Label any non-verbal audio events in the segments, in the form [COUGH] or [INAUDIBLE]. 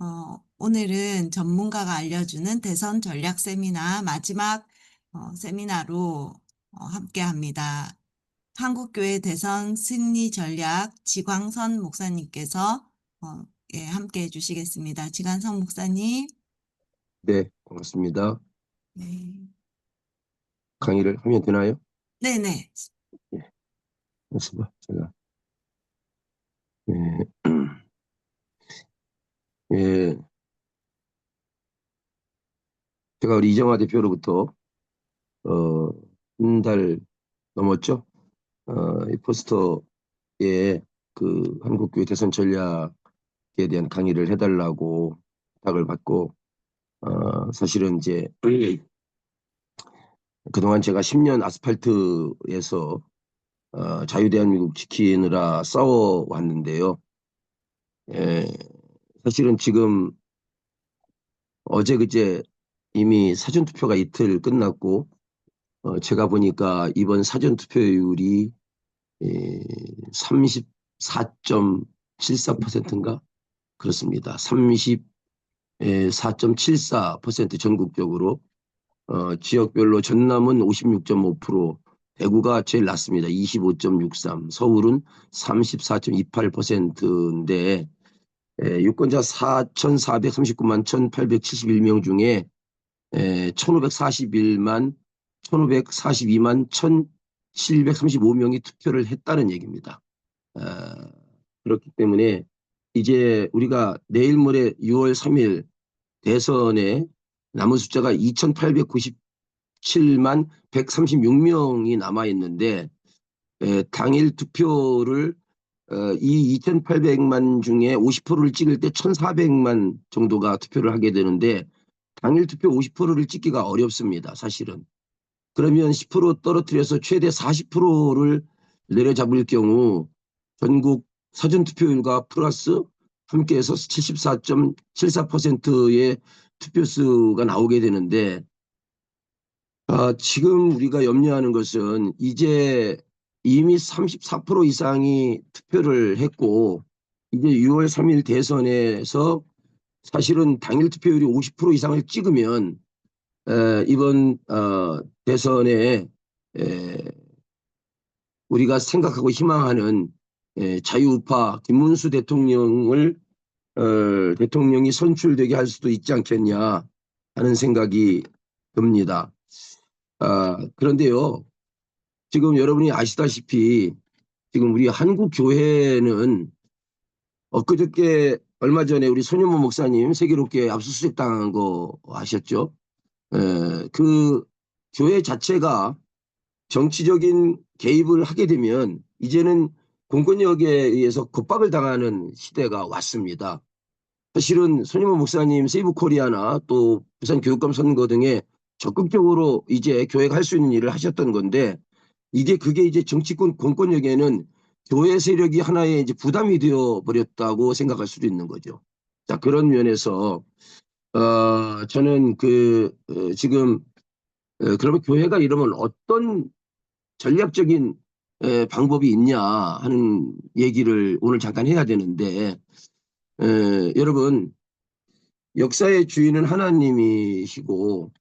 어, 오늘은 전문가가 알려주는 대선 전략 세미나 마지막 어, 세미나로 어, 함께 합니다. 한국교회 대선 승리 전략 지광선 목사님께서 어, 예, 함께 해 주시겠습니다. 지광선 목사님. 네, 반갑습니다. 네. 강의를 하면 되나요? 네네. 잠시만, 제가. 예, 예, 제가 우리 이정화 대표로부터, 어, 한 달 넘었죠? 어, 이 포스터에 그 한국교회 대선 전략에 대한 강의를 해달라고 부탁을 받고, 어, 사실은 이제, 그동안 제가 10년 아스팔트에서 어, 자유대한민국 지키느라 싸워왔는데요. 예, 사실은 지금 어제 그제 이미 사전투표가 이틀 끝났고 어, 제가 보니까 이번 사전투표율이 예, 34.74%인가 그렇습니다. 34.74% 전국적으로 어, 지역별로 전남은 56.5%, 대구가 제일 낮습니다. 25.63, 서울은 34.28%인데 에, 유권자 4,439만 1,871명 중에 에, 1,541만 1,542만 1,735명이 투표를 했다는 얘기입니다. 아, 그렇기 때문에 이제 우리가 내일 모레 6월 3일 대선에 남은 숫자가 2,897만 136명이 남아 있는데 에, 당일 투표를 어, 이 2,800만 중에 50%를 찍을 때 1,400만 정도가 투표를 하게 되는데 당일 투표 50%를 찍기가 어렵습니다. 사실은. 그러면 10% 떨어뜨려서 최대 40%를 내려잡을 경우 전국 사전 투표율과 플러스 함께해서 74.74%의 투표수가 나오게 되는데 아, 지금 우리가 염려하는 것은 이제 이미 34% 이상이 투표를 했고 이제 6월 3일 대선에서 사실은 당일 투표율이 50% 이상을 찍으면 에, 이번 어, 대선에 에, 우리가 생각하고 희망하는 에, 자유우파 김문수 대통령을 어, 대통령이 선출되게 할 수도 있지 않겠냐 하는 생각이 듭니다. 아, 그런데요, 지금 여러분이 아시다시피 지금 우리 한국 교회는 엊그저께 얼마 전에 우리 손현모 목사님 세계롭게 압수수색 당한 거 아셨죠? 에, 그 교회 자체가 정치적인 개입을 하게 되면 이제는 공권력에 의해서 겁박을 당하는 시대가 왔습니다. 사실은 손임호 목사님 세이브 코리아나 또 부산 교육감 선거 등에 적극적으로 이제 교회가 할 수 있는 일을 하셨던 건데 이게 그게 이제 정치권 공권력에는 교회 세력이 하나의 이제 부담이 되어 버렸다고 생각할 수도 있는 거죠. 자 그런 면에서 어 저는 그 어, 지금 어, 그러면 교회가 이러면 어떤 전략적인 에, 방법이 있냐 하는 얘기를 오늘 잠깐 해야 되는데 에, 여러분 역사의 주인은 하나님이시고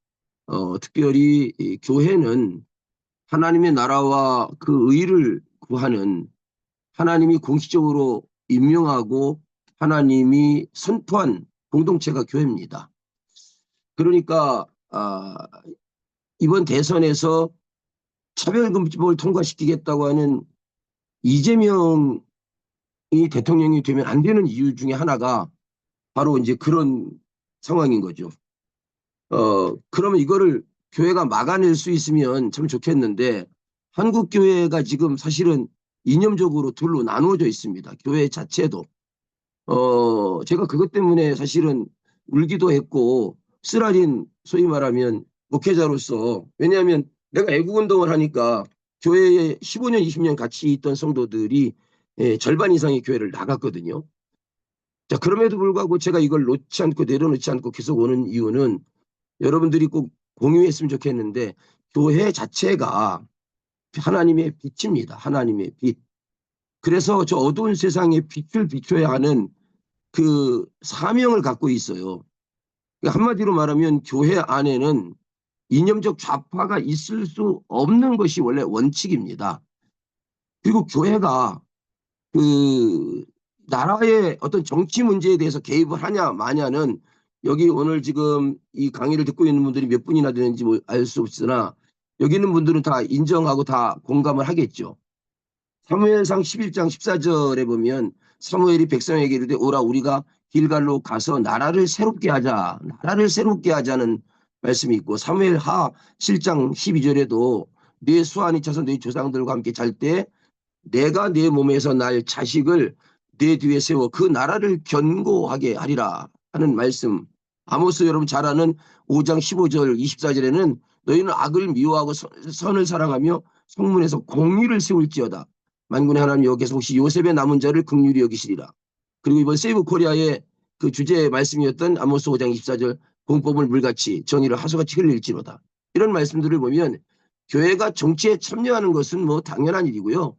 어, 특별히 이 교회는 하나님의 나라와 그 의를 구하는 하나님이 공식적으로 임명하고 하나님이 선포한 공동체가 교회입니다. 그러니까 아, 이번 대선에서 차별금지법을 통과시키겠다고 하는 이재명이 대통령이 되면 안 되는 이유 중에 하나가 바로 이제 그런 상황인 거죠. 어, 그러면 이거를 교회가 막아낼 수 있으면 참 좋겠는데 한국 교회가 지금 사실은 이념적으로 둘로 나누어져 있습니다. 교회 자체도. 어, 제가 그것 때문에 사실은 울기도 했고 쓰라린 소위 말하면 목회자로서 왜냐하면 내가 애국운동을 하니까 교회에 15년, 20년 같이 있던 성도들이 예, 절반 이상의 교회를 나갔거든요. 자, 그럼에도 불구하고 제가 이걸 놓지 않고 내려놓지 않고 계속 오는 이유는 여러분들이 꼭 공유했으면 좋겠는데 교회 자체가 하나님의 빛입니다. 하나님의 빛. 그래서 저 어두운 세상에 빛을 비춰야 하는 그 사명을 갖고 있어요. 그러니까 한마디로 말하면 교회 안에는 이념적 좌파가 있을 수 없는 것이 원래 원칙입니다. 그리고 교회가 그 나라의 어떤 정치 문제에 대해서 개입을 하냐 마냐는 여기 오늘 지금 이 강의를 듣고 있는 분들이 몇 분이나 되는지 뭐 알수 없으나 여기 있는 분들은 다 인정하고 다 공감을 하겠죠. 사무엘상 11장 14절에 보면 사무엘이 백성에게 이르되 오라 우리가 길갈로 가서 나라를 새롭게 하자. 나라를 새롭게 하자는 말씀이 있고 사무엘 하 7장 12절에도 내 수완이 차서 내 조상들과 함께 잘 때 내가 내 몸에서 날 자식을 내 뒤에 세워 그 나라를 견고하게 하리라 하는 말씀. 아모스 여러분 잘 아는 5장 15절 24절에는 너희는 악을 미워하고 선- 선을 사랑하며 성문에서 공의를 세울지어다. 만군의 하나님 여기서 혹시 요셉의 남은 자를 극률히 여기시리라. 그리고 이번 세이브 코리아의 그 주제 말씀이었던 아모스 5장 24절 공법을 물같이 정의를 하수같이 흘릴지로다. 이런 말씀들을 보면 교회가 정치에 참여하는 것은 뭐 당연한 일이고요.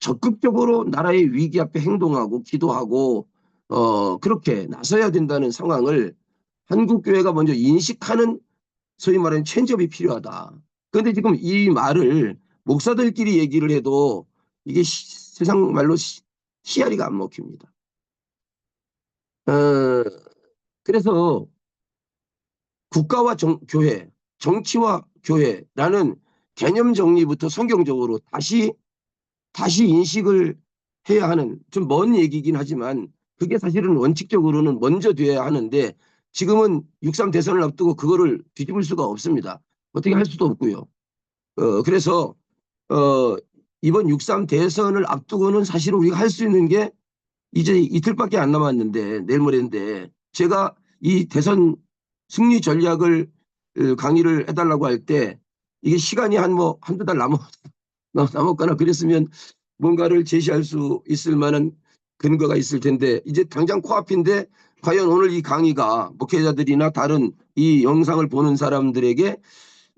적극적으로 나라의 위기 앞에 행동하고 기도하고 어 그렇게 나서야 된다는 상황을 한국 교회가 먼저 인식하는 소위 말하는 체인지업이 필요하다. 그런데 지금 이 말을 목사들끼리 얘기를 해도 이게 시- 세상 말로 시- 씨알이가 안 먹힙니다. 어, 그래서 국가와 정- 교회, 정치와 교회라는 개념 정리부터 성경적으로 다시 다시 인식을 해야 하는 좀 먼 얘기긴 하지만 그게 사실은 원칙적으로는 먼저 돼야 하는데 지금은 6.3 대선을 앞두고 그거를 뒤집을 수가 없습니다. 어떻게 할 수도 없고요. 어, 그래서 어, 이번 6.3 대선을 앞두고는 사실 우리가 할 수 있는 게 이제 이틀밖에 안 남았는데 내일 모레인데 제가 이 대선 승리 전략을 어, 강의를 해달라고 할 때 이게 시간이 한 뭐 한두 달 남았, [LAUGHS] 남았거나 그랬으면 뭔가를 제시할 수 있을 만한 근거가 있을 텐데 이제 당장 코앞인데 과연 오늘 이 강의가 목회자들이나 다른 이 영상을 보는 사람들에게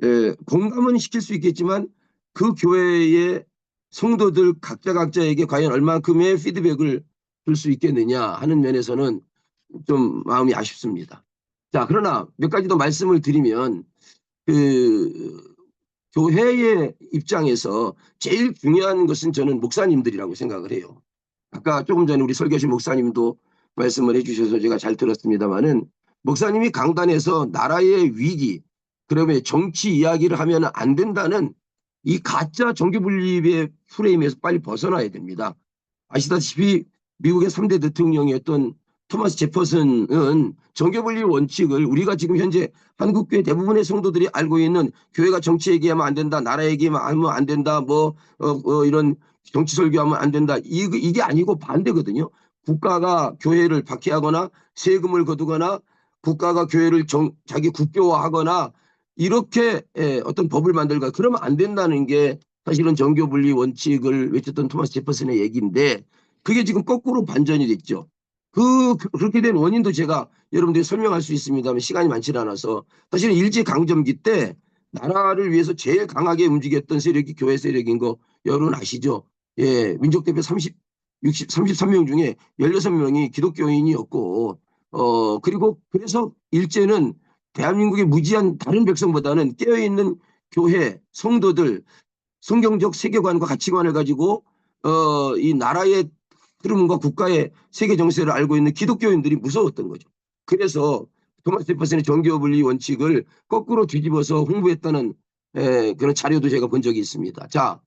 에, 공감은 시킬 수 있겠지만 그 교회의 성도들 각자 각자에게 과연 얼만큼의 피드백을 줄 수 있겠느냐 하는 면에서는 좀 마음이 아쉽습니다. 자, 그러나 몇 가지 더 말씀을 드리면 그 교회의 입장에서 제일 중요한 것은 저는 목사님들이라고 생각을 해요. 아까 조금 전에 우리 설교실 목사님도 말씀을 해주셔서 제가 잘 들었습니다만은 목사님이 강단에서 나라의 위기, 그러면 정치 이야기를 하면 안 된다는 이 가짜 정규분립의 프레임에서 빨리 벗어나야 됩니다. 아시다시피 미국의 3대 대통령이었던 토마스 제퍼슨은 정교분리 원칙을 우리가 지금 현재 한국교회 대부분의 성도들이 알고 있는 교회가 정치 얘기하면 안 된다, 나라 얘기하면 안 된다, 뭐 어, 어, 이런 정치 설교하면 안 된다. 이, 이게 아니고 반대거든요. 국가가 교회를 박해하거나 세금을 거두거나 국가가 교회를 정, 자기 국교화하거나 이렇게 에, 어떤 법을 만들까 그러면 안 된다는 게 사실은 정교분리 원칙을 외쳤던 토마스 제퍼슨의 얘기인데 그게 지금 거꾸로 반전이 됐죠. 그 그- 그렇게 된 원인도 제가 여러분들이 설명할 수 있습니다만 시간이 많지 않아서 사실은 일제 강점기 때 나라를 위해서 제일 강하게 움직였던 세력이 교회 세력인 거 여러분 아시죠? 예, 민족 대표 30, 60, 33명 중에 16명이 기독교인이었고 어 그리고 그래서 일제는 대한민국의 무지한 다른 백성보다는 깨어있는 교회 성도들 성경적 세계관과 가치관을 가지고 어 이 나라의 흐름과 국가의 세계 정세를 알고 있는 기독교인들이 무서웠던 거죠. 그래서 토마스 제퍼슨의 정교 분리 원칙을 거꾸로 뒤집어서 홍보했다는 에, 그런 자료도 제가 본 적이 있습니다. 자,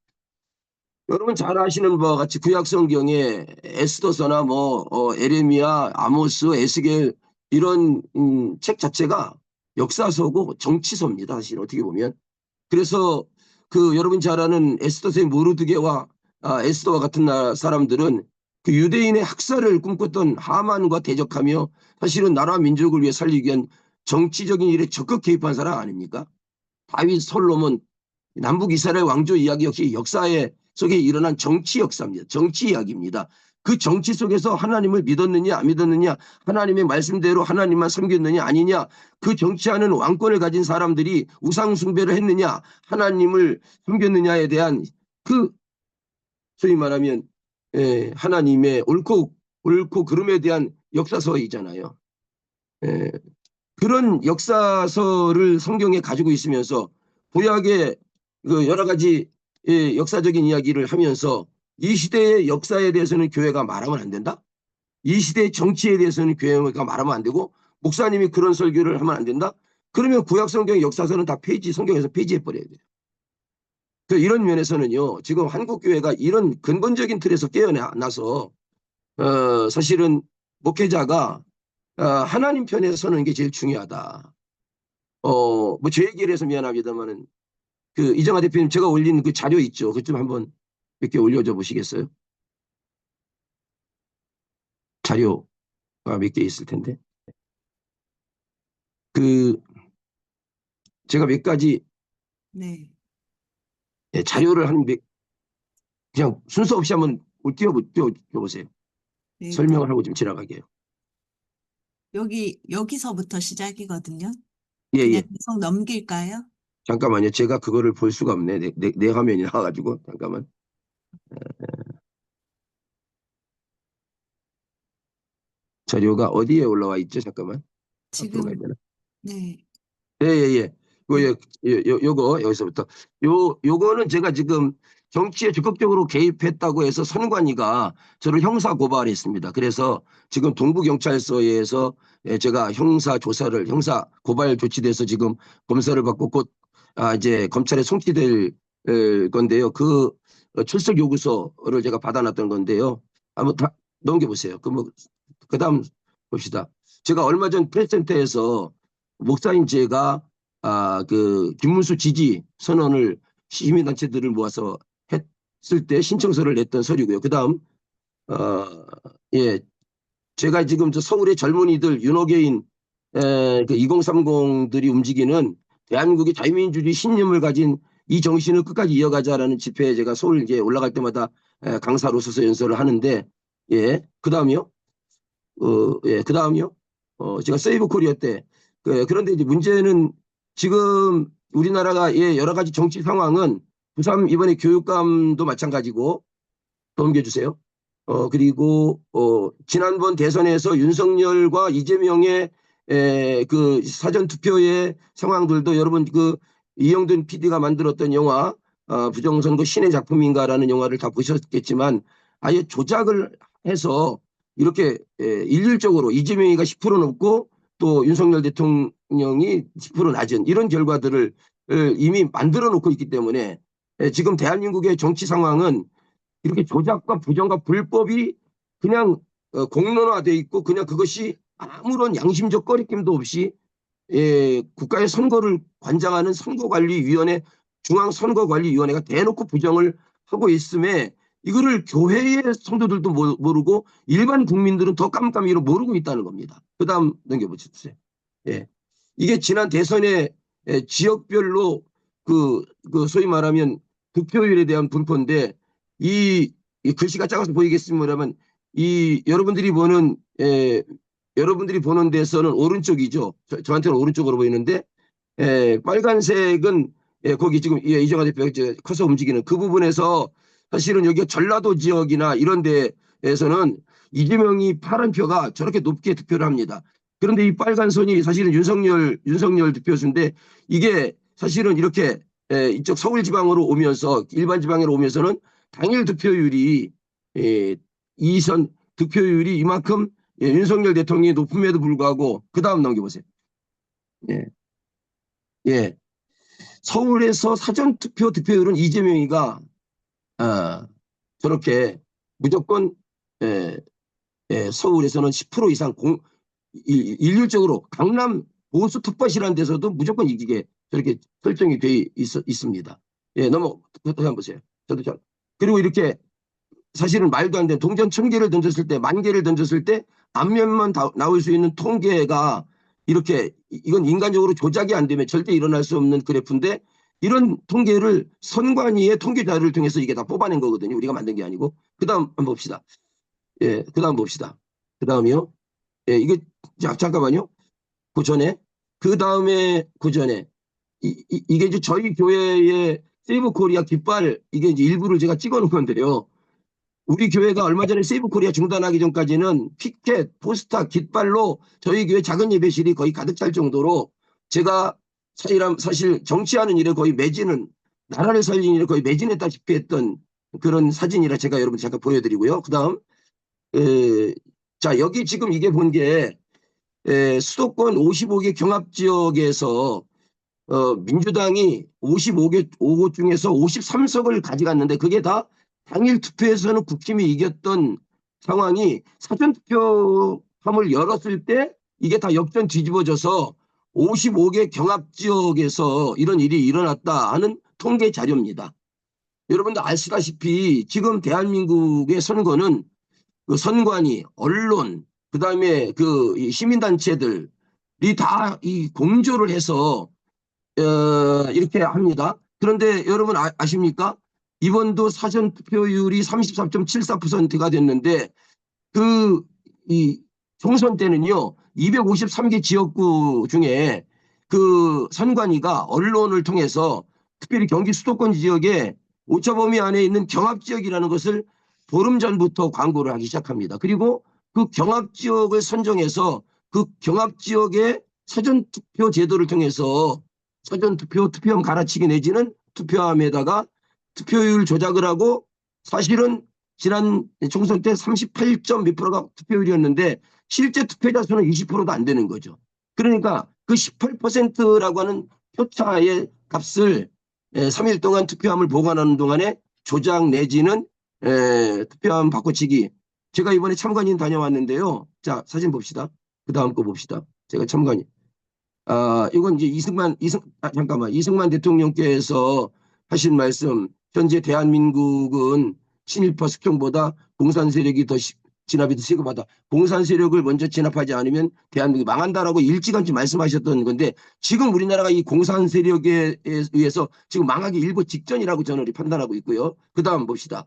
여러분 잘 아시는 바와 같이 구약 성경에 에스더서나 뭐 어, 에레미야, 아모스, 에스겔 이런 음, 책 자체가 역사서고 정치서입니다. 사실 어떻게 보면 그래서 그 여러분 잘 아는 에스더서의 모르드게와 아, 에스더와 같은 나, 사람들은 그 유대인의 학살을 꿈꿨던 하만과 대적하며 사실은 나라 민족을 위해 살리기 위한 정치적인 일에 적극 개입한 사람 아닙니까? 다윗 솔로몬 남북 이스라엘 왕조 이야기 역시 역사에 속에 일어난 정치 역사입니다. 정치 이야기입니다. 그 정치 속에서 하나님을 믿었느냐 안 믿었느냐 하나님의 말씀대로 하나님만 섬겼느냐 아니냐 그 정치하는 왕권을 가진 사람들이 우상 숭배를 했느냐 하나님을 섬겼느냐에 대한 그 소위 말하면 예, 하나님의 옳고 옳고 그름에 대한 역사서이잖아요. 예, 그런 역사서를 성경에 가지고 있으면서 구약의 그 여러 가지 예, 역사적인 이야기를 하면서 이 시대의 역사에 대해서는 교회가 말하면 안 된다? 이 시대의 정치에 대해서는 교회가 말하면 안 되고 목사님이 그런 설교를 하면 안 된다? 그러면 구약 성경 역사서는 다 페이지 성경에서 폐지해 버려야 돼요. 그 이런 면에서는요. 지금 한국 교회가 이런 근본적인 틀에서 깨어나서 어, 사실은 목회자가 어, 하나님 편에 서는 게 제일 중요하다. 어, 뭐 제 얘기를 해서 미안합니다만은 그 이정아 대표님 제가 올린 그 자료 있죠. 그것 좀 한번 몇 개 올려줘 보시겠어요? 자료가 몇 개 있을 텐데. 그 제가 몇 가지 네. 예, 자료를 한 몇, 그냥 순서 없이 한번 띄워 띄워보세요. 네. 설명을 하고 좀 지나가게요. 여기 여기서부터 시작이거든요. 예, 예. 계속 넘길까요? 잠깐만요. 제가 그거를 볼 수가 없네. 내, 내, 내 화면이 나와가지고. 잠깐만. 에, 자료가 어디에 올라와 있죠? 잠깐만. 지금? 네. 예, 예, 예. 요, 요, 요거, 여기서부터. 요, 요거는 제가 지금 정치에 적극적으로 개입했다고 해서 선관위가 저를 형사 고발했습니다. 그래서 지금 동부경찰서에서 예, 제가 형사 조사를, 형사 고발 조치돼서 지금 검사를 받고 곧, 아, 이제 검찰에 송치될 에, 건데요. 그 어, 출석 요구서를 제가 받아놨던 건데요. 한번 다 넘겨보세요. 그 뭐, 그 다음 봅시다. 제가 얼마 전 프레스센터에서 목사인 제가 아, 그 김문수 지지 선언을 시민단체들을 모아서 했을 때 신청서를 냈던 서류고요. 그 다음, 어, 예, 제가 지금 저 서울의 젊은이들 윤호개인 에, 그 2030들이 움직이는 대한민국의 자유민주주의 신념을 가진 이 정신을 끝까지 이어가자라는 집회에 제가 서울 이제 올라갈 때마다 에, 강사로 서서 연설을 하는데, 예, 그 다음이요. 어, 예, 그 다음이요. 어, 제가 세이브 코리아 때, 그, 그런데 이제 문제는 지금 우리나라가 예, 여러 가지 정치 상황은 부산 이번에 교육감도 마찬가지고 더 넘겨주세요. 어, 그리고 어, 지난번 대선에서 윤석열과 이재명의 에, 그 사전 투표의 상황들도 여러분 그 이영돈 PD가 만들었던 영화 어, 부정선거 신의 작품인가라는 영화를 다 보셨겠지만 아예 조작을 해서 이렇게 에, 일률적으로 이재명이가 10% 넘고 또 윤석열 대통령이 10% 낮은 이런 결과들을 을 이미 만들어 놓고 있기 때문에 에, 지금 대한민국의 정치 상황은 이렇게 조작과 부정과 불법이 그냥 어, 공론화돼 있고 그냥 그것이 아무런 양심적 꺼리낌도 없이 예, 국가의 선거를 관장하는 선거관리위원회 중앙선거관리위원회가 대놓고 부정을 하고 있음에 이거를 교회의 성도들도 모- 모르고 일반 국민들은 더 깜깜이로 모르고 있다는 겁니다. 그 다음 넘겨보십시오. 예. 이게 지난 대선에 예, 지역별로 그, 그 소위 말하면 득표율에 대한 분포인데 이, 이 글씨가 작아서 보이겠습니다만 이 여러분들이 보는 에, 여러분들이 보는 데서는 오른쪽이죠. 저, 저한테는 오른쪽으로 보이는데 에, 빨간색은 예, 거기 지금 예, 이정화 대표가 커서 움직이는 그 부분에서 사실은 여기 전라도 지역이나 이런 데에서는 이재명이 파란 표가 저렇게 높게 득표를 합니다. 그런데 이 빨간 선이 사실은 윤석열 윤석열 득표수인데 이게 사실은 이렇게 에, 이쪽 서울 지방으로 오면서 일반 지방으로 오면서는 당일 득표율이 에, 이선 득표율이 이만큼 예, 윤석열 대통령이 높음에도 불구하고 그 다음 넘겨보세요. 예. 예. 서울에서 사전 투표 득표율은 이재명이가 아, 저렇게 무조건 에, 에, 서울에서는 10% 이상 공, 일- 일률적으로 강남 보수 특밭이라는 데서도 무조건 이기게 저렇게 설정이 돼 있, 있습니다. 예, 넘어 그것도 한번 보세요. 저도 저 그리고 이렇게 사실은 말도 안 되는 동전 천 개를 던졌을 때 만 개를 던졌을 때 앞면만 다- 나올 수 있는 통계가 이렇게 이- 이건 인간적으로 조작이 안 되면 절대 일어날 수 없는 그래프인데 이런 통계를 선관위의 통계 자료를 통해서 이게 다 뽑아낸 거거든요. 우리가 만든 게 아니고. 그 다음 한번 봅시다. 예, 그 다음 봅시다. 그 다음이요. 예, 이게, 자, 잠깐만요. 그 전에, 그 다음에, 그 전에, 이, 이, 이게 이제 저희 교회의 세이브 코리아 깃발, 이게 이제 일부를 제가 찍어 놓은 건데요. 우리 교회가 얼마 전에 세이브 코리아 중단하기 전까지는 피켓, 포스터, 깃발로 저희 교회 작은 예배실이 거의 가득 찰 정도로 제가 사실, 정치하는 일에 거의 매진은 나라를 살리는 일에 거의 매진했다시피 했던 그런 사진이라 제가 여러분 잠깐 보여드리고요. 그 다음, 자, 여기 지금 이게 본 게 수도권 55개 경합지역에서 어, 민주당이 55개, 5곳 중에서 53석을 가져갔는데 그게 다 당일 투표에서는 국힘이 이겼던 상황이 사전투표함을 열었을 때 이게 다 역전 뒤집어져서 55개 경합지역에서 이런 일이 일어났다 하는 통계 자료입니다. 여러분들 아시다시피 지금 대한민국의 선거는 그 선관위, 언론, 그 다음에 그 시민단체들이 다 이 공조를 해서 어, 이렇게 합니다. 그런데 여러분 아, 아십니까? 이번도 사전 투표율이 34.74%가 됐는데 그 이 총선 때는요 253개 지역구 중에 그 선관위가 언론을 통해서 특별히 경기 수도권 지역에 오차범위 안에 있는 경합지역이라는 것을 보름 전부터 광고를 하기 시작합니다. 그리고 그 경합 지역을 선정해서 그 경합 지역의 사전 투표 제도를 통해서 사전 투표 투표함 갈아치기 내지는 투표함에다가 투표율 조작을 하고 사실은 지난 총선 때 38점 몇 프로가 투표율이었는데 실제 투표자 수는 20%도 안 되는 거죠. 그러니까 그 18%라고 하는 표차의 값을 3일 동안 투표함을 보관하는 동안에 조작 내지는 에, 투표함 바꿔치기. 제가 이번에 참관인 다녀왔는데요. 자, 사진 봅시다. 그 다음 거 봅시다. 제가 참관인. 아, 이건 이제 이승만, 이승, 아, 잠깐만. 이승만 대통령께서 하신 말씀. 현재 대한민국은 친일파 숙청보다 공산 세력이 더 시- 진압이 더 시급하다. 공산 세력을 먼저 진압하지 않으면 대한민국이 망한다라고 일찌감치 말씀하셨던 건데 지금 우리나라가 이 공산 세력에 의해서 지금 망하기 일보 직전이라고 저는 판단하고 있고요. 그 다음 봅시다.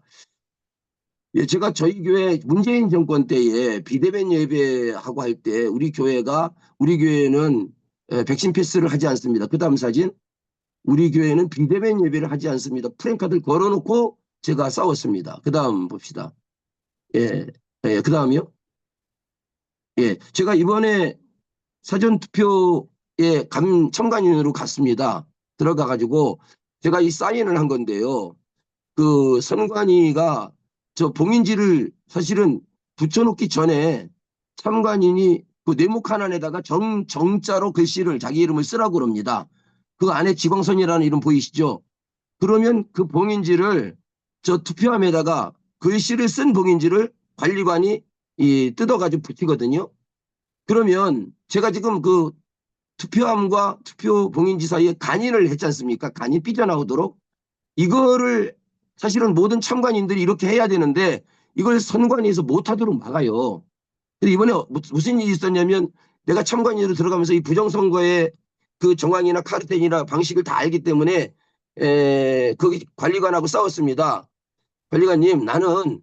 예, 제가 저희 교회 문재인 정권 때에 비대면 예배하고 할 때 우리 교회가 우리 교회는 에, 백신 패스를 하지 않습니다. 그 다음 사진. 우리 교회는 비대면 예배를 하지 않습니다. 프랭카드를 걸어놓고 제가 싸웠습니다. 그 다음 봅시다. 예, 예, 그 다음이요. 예, 제가 이번에 사전투표에 감, 참관인으로 갔습니다. 들어가가지고 제가 이 사인을 한 건데요. 그 선관위가 저 봉인지를 사실은 붙여놓기 전에 참관인이 그 네모칸 안에다가 정, 정자로 글씨를 자기 이름을 쓰라고 그럽니다. 그 안에 지광선이라는 이름 보이시죠? 그러면 그 봉인지를 저 투표함에다가 글씨를 쓴 봉인지를 관리관이 이 뜯어가지고 붙이거든요. 그러면 제가 지금 그 투표함과 투표 봉인지 사이에 간인을 했지 않습니까? 간이 삐져나오도록 이거를 사실은 모든 참관인들이 이렇게 해야 되는데 이걸 선관위에서 못하도록 막아요. 근데 이번에 어- 무- 무슨 일이 있었냐면 내가 참관인으로 들어가면서 이 부정선거의 그 정황이나 카르텔이나 방식을 다 알기 때문에 에, 그 관리관하고 싸웠습니다. 관리관님 나는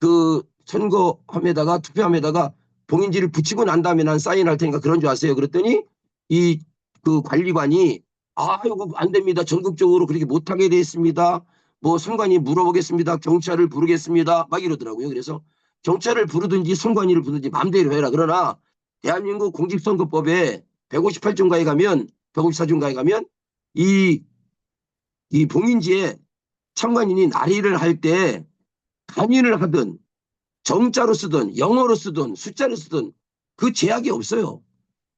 그 선거함에다가 투표함에다가 봉인지를 붙이고 난 다음에 난 사인할 테니까 그런 줄 아세요. 그랬더니 이 그 관리관이 아 이거 안 됩니다. 전국적으로 그렇게 못하게 돼 있습니다. 뭐 선관위 물어보겠습니다. 경찰을 부르겠습니다. 막 이러더라고요. 그래서 경찰을 부르든지 선관위를 부르든지 마음대로 해라. 그러나 대한민국 공직선거법에 158조인가에 가면 154조인가에 가면 이, 이 봉인지에 참관인이 날의를 할 때 간인을 하든 정자로 쓰든 영어로 쓰든 숫자로 쓰든 그 제약이 없어요.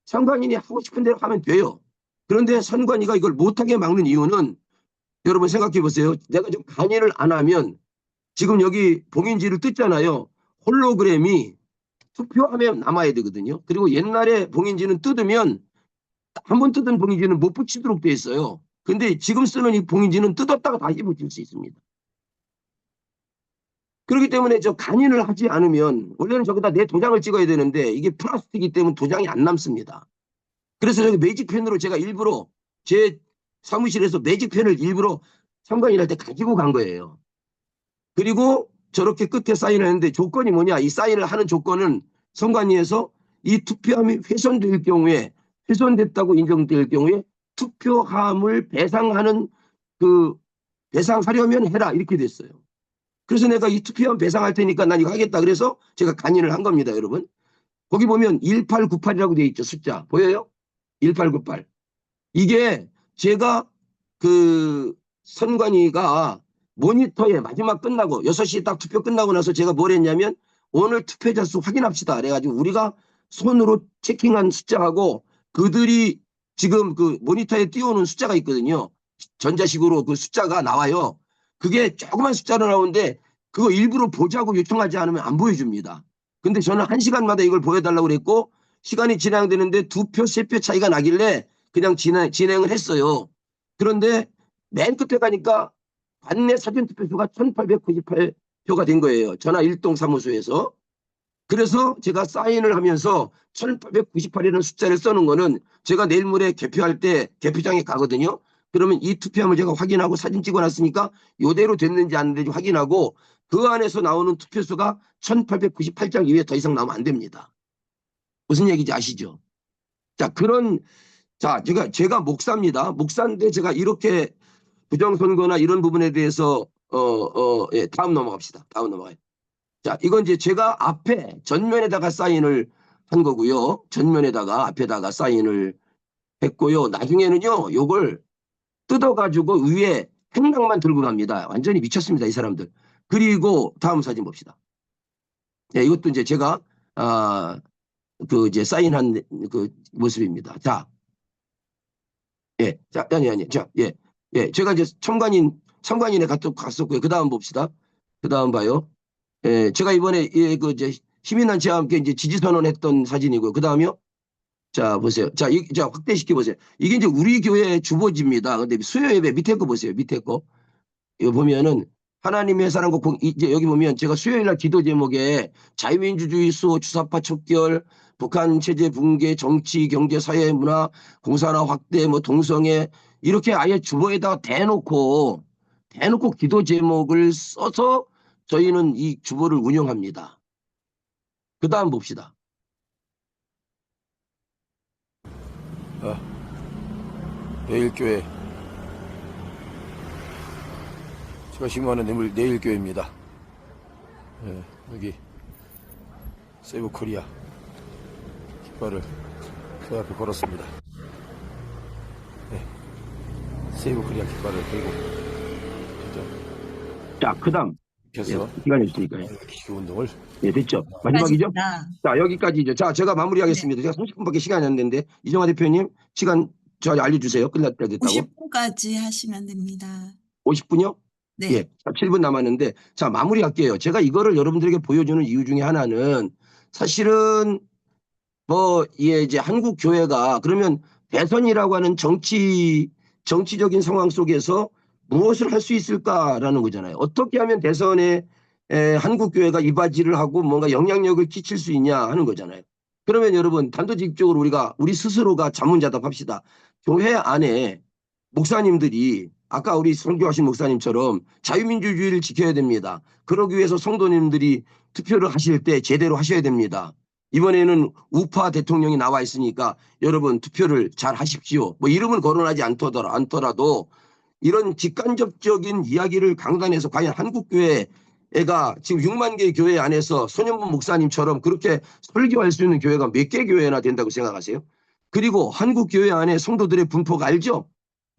선관인이 하고 싶은 대로 하면 돼요. 그런데 선관위가 이걸 못하게 막는 이유는 여러분 생각해 보세요. 내가 좀 간인을 안 하면 지금 여기 봉인지를 뜯잖아요. 홀로그램이 투표함에 남아야 되거든요. 그리고 옛날에 봉인지는 뜯으면 한 번 뜯은 봉인지는 못 붙이도록 돼 있어요. 근데 지금 쓰는 이 봉인지는 뜯었다가 다시 붙일 수 있습니다. 그렇기 때문에 저 간인을 하지 않으면 원래는 저기다 내 도장을 찍어야 되는데 이게 플라스틱이기 때문에 도장이 안 남습니다. 그래서 저기 매직펜으로 제가 일부러 제 사무실에서 매직펜을 일부러 참관인 할때 가지고 간 거예요. 그리고 저렇게 끝에 사인을 했는데 조건이 뭐냐? 이 사인을 하는 조건은 선관위에서 이 투표함이 훼손될 경우에 훼손됐다고 인정될 경우에 투표함을 배상하는 그 배상하려면 해라 이렇게 됐어요. 그래서 내가 이 투표한 배상할 테니까 난 이거 하겠다. 그래서 제가 간인을 한 겁니다, 여러분. 거기 보면 1898이라고 되어 있죠, 숫자. 보여요? 1898. 이게 제가 그 선관위가 모니터에 마지막 끝나고 6시 딱 투표 끝나고 나서 제가 뭘 했냐면 오늘 투표자 수 확인합시다. 그래가지고 우리가 손으로 체킹한 숫자하고 그들이 지금 그 모니터에 띄우는 숫자가 있거든요. 전자식으로 그 숫자가 나와요. 그게 조그만 숫자로 나오는데 그거 일부러 보자고 요청하지 않으면 안 보여줍니다. 근데 저는 한 시간마다 이걸 보여달라고 그랬고 시간이 진행되는데 두 표, 세 표 차이가 나길래 그냥 진행, 진행을 했어요. 그런데 맨 끝에 가니까 관내 사전투표수가 1898표가 된 거예요. 전화 1동 사무소에서. 그래서 제가 사인을 하면서 1898이라는 숫자를 써는 거는 제가 내일 모레 개표할 때 개표장에 가거든요. 그러면 이 투표함을 제가 확인하고 사진 찍어놨으니까 요대로 됐는지 안 됐는지 확인하고 그 안에서 나오는 투표수가 1898장 이외에 더 이상 나오면 안 됩니다. 무슨 얘기인지 아시죠? 자, 그런, 자, 제가, 제가 목사입니다. 목사인데 제가 이렇게 부정선거나 이런 부분에 대해서, 어, 어, 예, 다음 넘어갑시다. 다음 넘어가요. 자, 이건 이제 제가 앞에 전면에다가 사인을 한 거고요. 전면에다가 앞에다가 사인을 했고요. 나중에는요, 요걸 뜯어가지고 위에 행락만 들고 갑니다. 완전히 미쳤습니다, 이 사람들. 그리고 다음 사진 봅시다. 예, 이것도 이제 제가, 아, 그 이제 사인한 그 모습입니다. 자, 예, 자, 아니, 아니, 자, 예, 예, 제가 이제 참관인, 참관인에 갔, 갔었고요. 그 다음 봅시다. 그 다음 봐요. 예, 제가 이번에 예, 그 이제 시민단체와 함께 이제 지지선언 했던 사진이고요. 그 다음이요. 자, 보세요. 자, 이, 자, 확대시켜 보세요. 이게 이제 우리 교회 주보지입니다. 근데 수요 예배 밑에 거 보세요. 밑에 거. 이거 보면은 하나님의 사랑과 공, 이제 여기 보면 제가 수요일 날 기도 제목에 자유민주주의 수호 주사파 척결 북한 체제 붕괴 정치 경제 사회 문화 공산화 확대 뭐 동성애 이렇게 아예 주보에다가 대놓고 대놓고 기도 제목을 써서 저희는 이 주보를 운영합니다. 그 다음 봅시다. 내일교회 제가 신고하는 내일, 내일교회입니다 예, 여기 세이브 코리아 깃발을 그 앞에 걸었습니다 예, 세이브 코리아 깃발을 들고 진짜 자, 그 다음. 켜서 시간이 없으니까요. 기도 운동을 예, 됐죠. 마지막이죠. 맞습니다. 자, 여기까지죠. 자, 제가 마무리하겠습니다. 제가 30분밖에 시간이 안 됐는데, 이정화 대표님, 시간 저 알려주세요. 때 됐다고. 50분까지 하시면 됩니다. 50분이요? 네. 예. 자, 7분 남았는데, 자, 마무리할게요. 제가 이거를 여러분들에게 보여주는 이유 중에 하나는, 사실은, 뭐, 예, 이제 한국 교회가, 그러면 대선이라고 하는 정치, 정치적인 상황 속에서 무엇을 할 수 있을까라는 거잖아요. 어떻게 하면 대선에 에, 한국 교회가 이바지를 하고 뭔가 영향력을 끼칠 수 있냐 하는 거잖아요. 그러면 여러분 단도직입적으로 우리가 우리 스스로가 자문자답합시다. 교회 안에 목사님들이 아까 우리 선교하신 목사님처럼 자유민주주의를 지켜야 됩니다. 그러기 위해서 성도님들이 투표를 하실 때 제대로 하셔야 됩니다. 이번에는 우파 대통령이 나와 있으니까 여러분 투표를 잘 하십시오. 뭐 이름을 거론하지 않더라, 않더라도 이런 직간접적인 이야기를 강단해서 과연 한국교회가 지금 6만 개의 교회 안에서 손현문 목사님처럼 그렇게 설교할 수 있는 교회가 몇 개 교회나 된다고 생각하세요? 그리고 한국교회 안에 성도들의 분포가 알죠?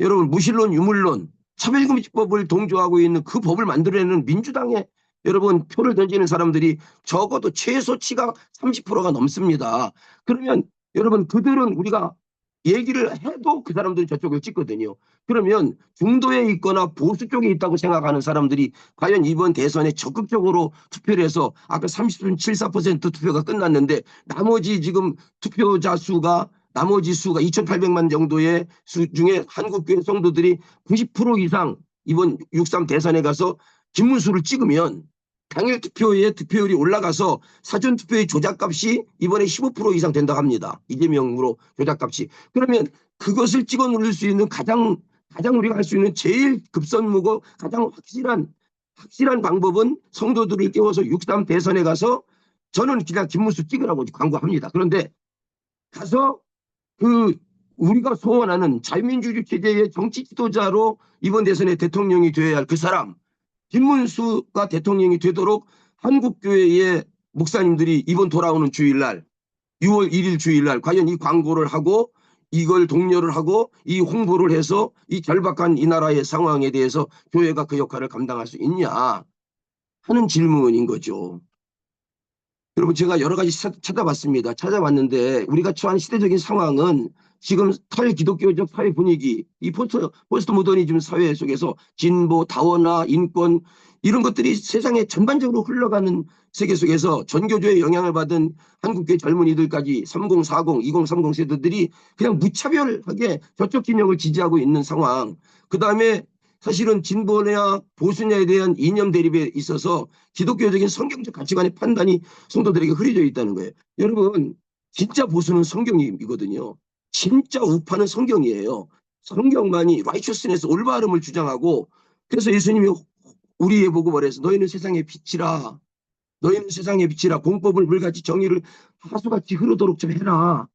여러분 무신론 유물론 차별금지법을 동조하고 있는 그 법을 만들어내는 민주당에 여러분 표를 던지는 사람들이 적어도 최소치가 30%가 넘습니다. 그러면 여러분 그들은 우리가 얘기를 해도 그 사람들이 저쪽을 찍거든요. 그러면 중도에 있거나 보수 쪽에 있다고 생각하는 사람들이 과연 이번 대선에 적극적으로 투표를 해서 아까 30.74% 투표가 끝났는데 나머지 지금 투표자 수가 나머지 수가 2,800만 정도의 수 중에 한국교회 성도들이 90% 이상 이번 6.3 대선에 가서 김문수를 찍으면 당일 투표의 득표율이 올라가서 사전 투표의 조작값이 이번에 15% 이상 된다고 합니다. 이재명으로 조작값이. 그러면 그것을 찍어 누를 수 있는 가장 가장 우리가 할 수 있는 제일 급선무고 가장 확실한 확실한 방법은 성도들을 깨워서 6.3 대선에 가서 저는 그냥 김문수 찍으라고 광고합니다. 그런데 가서 그 우리가 소원하는 자유민주주의 체제의 정치 지도자로 이번 대선에 대통령이 되어야 할 그 사람 김문수가 대통령이 되도록 한국교회의 목사님들이 이번 돌아오는 주일날 6월 1일 주일날 과연 이 광고를 하고 이걸 독려를 하고 이 홍보를 해서 이 절박한 이 나라의 상황에 대해서 교회가 그 역할을 감당할 수 있냐 하는 질문인 거죠. 여러분 제가 여러 가지 차- 찾아봤습니다. 찾아봤는데 우리가 처한 시대적인 상황은 지금 사회 기독교적 사회 분위기, 이 포스트, 포스트 모더니즘 사회 속에서 진보, 다원화, 인권 이런 것들이 세상에 전반적으로 흘러가는 세계 속에서 전교조의 영향을 받은 한국의 젊은이들까지 30, 40, 2030 세대들이 그냥 무차별하게 저쪽 진영을 지지하고 있는 상황. 그 다음에 사실은 진보냐 보수냐에 대한 이념 대립에 있어서 기독교적인 성경적 가치관의 판단이 성도들에게 흐려져 있다는 거예요. 여러분, 진짜 보수는 성경이거든요. 진짜 우파는 성경이에요. 성경만이 righteousness 올바름을 주장하고 그래서 예수님이 우리에 보고 말해서 너희는 세상의 빛이라 너희는 세상의 빛이라 공법을 물같이 정의를 하수같이 흐르도록 좀 해라.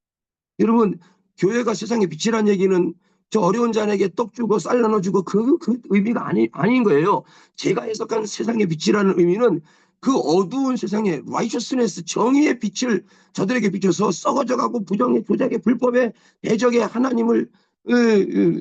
여러분 교회가 세상의 빛이란 얘기는 저 어려운 자에게 떡 주고 쌀 나눠주고 그, 그 의미가 아니, 아닌 거예요. 제가 해석한 세상의 빛이라는 의미는 그 어두운 세상에 righteousness 정의의 빛을 저들에게 비춰서 썩어져가고 부정의 조작의 불법의 대적의 하나님을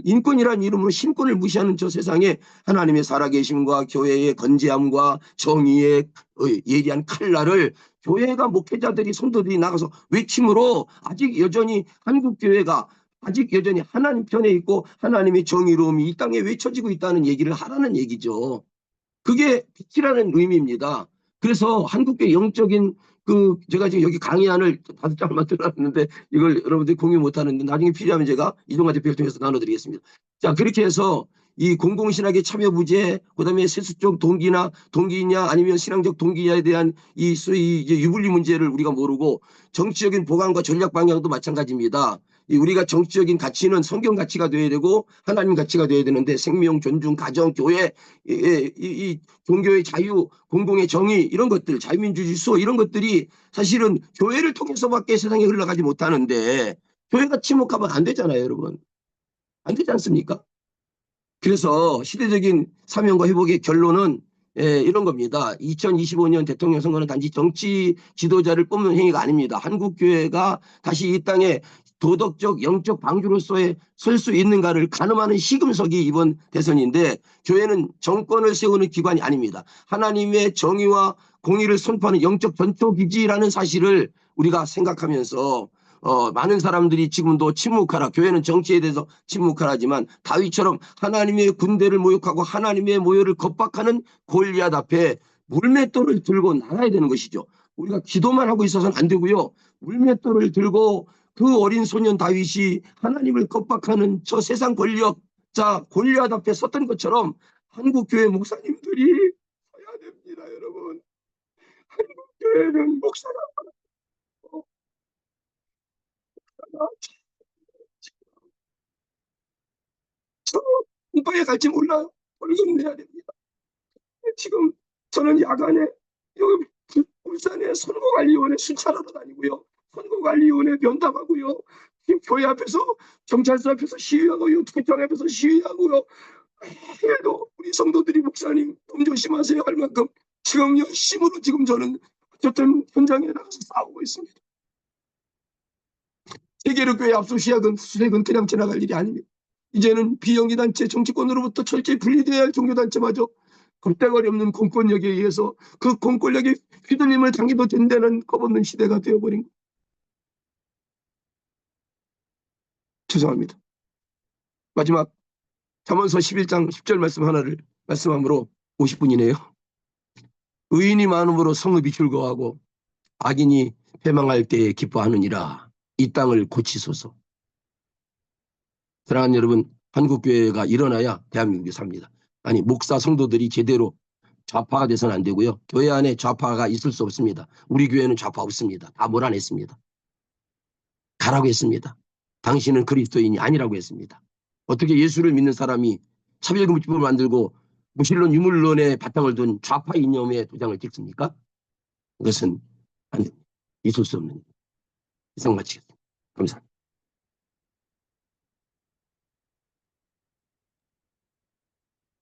인권이라는 이름으로 신권을 무시하는 저 세상에 하나님의 살아계심과 교회의 건재함과 정의의 어, 예리한 칼날을 교회가 목회자들이 성도들이 나가서 외침으로 아직 여전히 한국 교회가 아직 여전히 하나님 편에 있고 하나님의 정의로움이 이 땅에 외쳐지고 있다는 얘기를 하라는 얘기죠. 그게 빛이라는 의미입니다. 그래서 한국의 영적인 그 제가 지금 여기 강의안을 다섯 장을 만들어놨는데 이걸 여러분들이 공유 못하는데 나중에 필요하면 제가 이동환 대표를 통해서 나눠드리겠습니다. 자 그렇게 해서 이 공공신학의 참여 부재, 그 다음에 세수적 동기나 동기냐 아니면 신앙적 동기냐에 대한 이 소위 이제 유불리 문제를 우리가 모르고 정치적인 보강과 전략 방향도 마찬가지입니다. 이 우리가 정치적인 가치는 성경 가치가 돼야 되고 하나님 가치가 돼야 되는데 생명, 존중, 가정, 교회, 이, 이, 이 종교의 자유, 공공의 정의 이런 것들, 자유민주주의 수호 이런 것들이 사실은 교회를 통해서밖에 세상에 흘러가지 못하는데 교회가 침묵하면 안 되잖아요, 여러분. 안 되지 않습니까? 그래서 시대적인 사명과 회복의 결론은 예, 이런 겁니다. 2025년 대통령 선거는 단지 정치 지도자를 뽑는 행위가 아닙니다. 한국교회가 다시 이 땅에 도덕적, 영적 방주로서의 설 수 있는가를 가늠하는 시금석이 이번 대선인데 교회는 정권을 세우는 기관이 아닙니다. 하나님의 정의와 공의를 선포하는 영적 전초기지라는 사실을 우리가 생각하면서 어, 많은 사람들이 지금도 침묵하라. 교회는 정치에 대해서 침묵하라지만 다윗처럼 하나님의 군대를 모욕하고 하나님의 모여를 겁박하는 골리앗 앞에 물맷돌을 들고 나가야 되는 것이죠. 우리가 기도만 하고 있어서는 안 되고요. 물맷돌을 들고 그 어린 소년 다윗이 하나님을 겁박하는 저 세상 권력자 골리앗 앞에 섰던 것처럼 한국 교회 목사님들이 서야 됩니다, 여러분. 한국 교회는 목사가 어, 목사가 저 공방에 갈지 몰라요. 벌금 내야 됩니다. 지금 저는 야간에 여기 부- 울산에 선거관리위원회 순찰하러 다니고요. 선거관리위원회 면담하고요. 지금 교회 앞에서 경찰서 앞에서 시위하고요. 투표장 앞에서 시위하고요. 해도 우리 성도들이 목사님 좀 조심하세요 할 만큼 지금 열심으로 지금 저는 어쨌든 현장에 나가서 싸우고 있습니다. 세계로 교회 압수수색은 수색은 그냥 지나갈 일이 아닙니다. 이제는 비영리단체 정치권으로부터 철저히 분리되어야 할 종교단체마저 겁대거리 없는 공권력에 의해서 그 공권력의 휘둘림을 당해도 된다는 겁없는 시대가 되어버린 거. 죄송합니다. 마지막 잠언서 11장 10절 말씀 하나를 말씀함으로 50분이네요. 의인이 많음으로 성읍이 즐거워하고 악인이 패망할 때에 기뻐하느니라. 이 땅을 고치소서. 사랑하는 여러분, 한국교회가 일어나야 대한민국이 삽니다. 아니 목사 성도들이 제대로 좌파가 돼서는 안 되고요. 교회 안에 좌파가 있을 수 없습니다. 우리 교회는 좌파 없습니다. 다 몰아냈습니다. 가라고 했습니다. 당신은 그리스도인이 아니라고 했습니다. 어떻게 예수를 믿는 사람이 차별금지법을 만들고 무신론 유물론에 바탕을 둔 좌파 이념에 도장을 찍습니까? 그것은 안 됩니다. 있을 수 없는 일. 이상 마치겠습니다. 감사합니다.